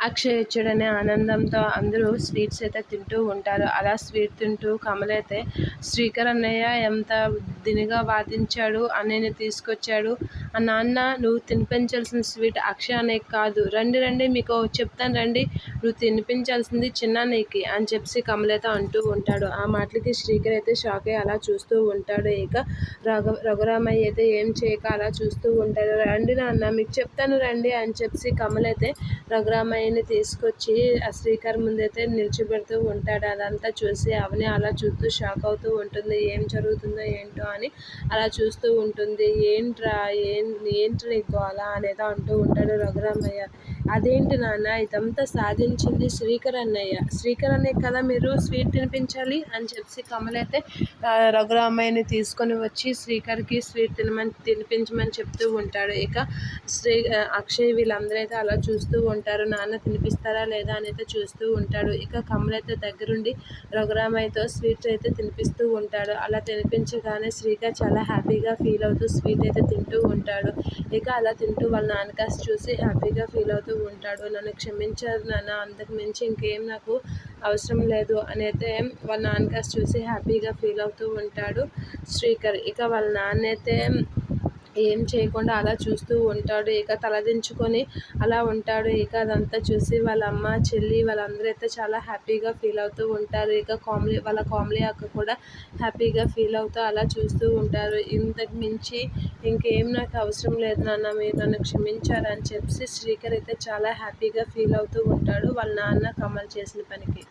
అక్షయచ్చుడనే వచ్చాడనే ఆనందంతో అందరూ స్వీట్స్ అయితే తింటూ ఉంటారు. అలా స్వీట్ తింటూ కమల్ అయితే శ్రీకర్ అన్నయ్య ఎంత దినిగా వాదించాడు అన్నయ్యని తీసుకొచ్చాడు ఆ నాన్న నువ్వు తినిపించాల్సిన స్వీట్ అక్షయ అన్నయ్య కాదు. రండి రండి మీకు చెప్తాను రండి. నువ్వు తినిపించాల్సింది చిన్న అని చెప్పి కమలేత అంటూ ఉంటాడు. ఆ మాటలకి శ్రీకర్ అయితే షాక్ అయ్యి అలా చూస్తూ ఉంటాడు. ఇక రఘు రఘురామయ్య అయితే ఏం చేయక అలా చూస్తూ ఉంటాడు. రండి నాన్న మీకు చెప్తాను రండి అని చెప్పి కమల్ అయితే రఘురామయ్యని తీసుకొచ్చి ఆ శ్రీకర్ ముందైతే నిలిచిపెడుతూ ఉంటాడు. అదంతా చూసి అవని అలా చూస్తూ షాక్ అవుతూ ఉంటుంది. ఏం జరుగుతుందో ఏంటో అని అలా చూస్తూ ఉంటుంది. ఏంట్రా ఏ ఏంటి నీకు అలా అనేది అంటూ ఉంటాడు రఘురామయ్య. అదేంటి నాన్న? ఇదంతా సాధించింది శ్రీకర్ అన్నయ్య. శ్రీకర్ అన్నయ్య కదా మీరు స్వీట్ తినిపించాలి అని చెప్పి కమలైతే రఘురామయ్యని తీసుకొని వచ్చి శ్రీకర్కి స్వీట్ తినమని తినిపించమని చెప్తూ ఉంటాడు. ఇక శ్రీ అక్షయ్ వీళ్ళందరూ అయితే అలా చూస్తూ ఉంటారు. నాన్న తినిపిస్తారా లేదా అని అయితే చూస్తూ ఉంటాడు. ఇక కమల్ అయితే దగ్గరుండి రఘురామయ్యతో స్వీట్ అయితే తినిపిస్తూ ఉంటాడు. అలా తినిపించగానే శ్రీకర్ చాలా హ్యాపీగా ఫీల్ అవుతూ స్వీట్ అయితే తింటూ ఉంటాడు. ఇక అలా తింటూ వాళ్ళ నాన్నకాస్ చూసి హ్యాపీగా ఫీల్ అవుతూ ఉంటాడు నన్ను క్షమించారు నాన్న అంతకు మించి ఇంకేం నాకు అవసరం లేదు అని అయితే వాళ్ళ నాన్నగారు చూసి హ్యాపీగా ఫీల్ అవుతూ ఉంటాడు శ్రీకర్. ఇక వాళ్ళ నాన్న అయితే ఏం చేయకుండా అలా చూస్తూ ఉంటాడు. ఇక తలదించుకొని అలా ఉంటాడు. ఇక అదంతా చూసి వాళ్ళ అమ్మ చెల్లి వాళ్ళందరూ అయితే చాలా హ్యాపీగా ఫీల్ అవుతూ ఉంటారు. ఇక కామ్లీ వాళ్ళ కామ్లీ అక్క కూడా హ్యాపీగా ఫీల్ అవుతూ అలా చూస్తూ ఉంటారు. ఇంతకు మించి ఇంకేం నాకు అవసరం లేదు నాన్న. మీరు నన్ను క్షమించారని చెప్పి శ్రీకర్ అయితే చాలా హ్యాపీగా ఫీల్ అవుతూ ఉంటాడు. వాళ్ళ నాన్న కమల్ చేసిన పనికి.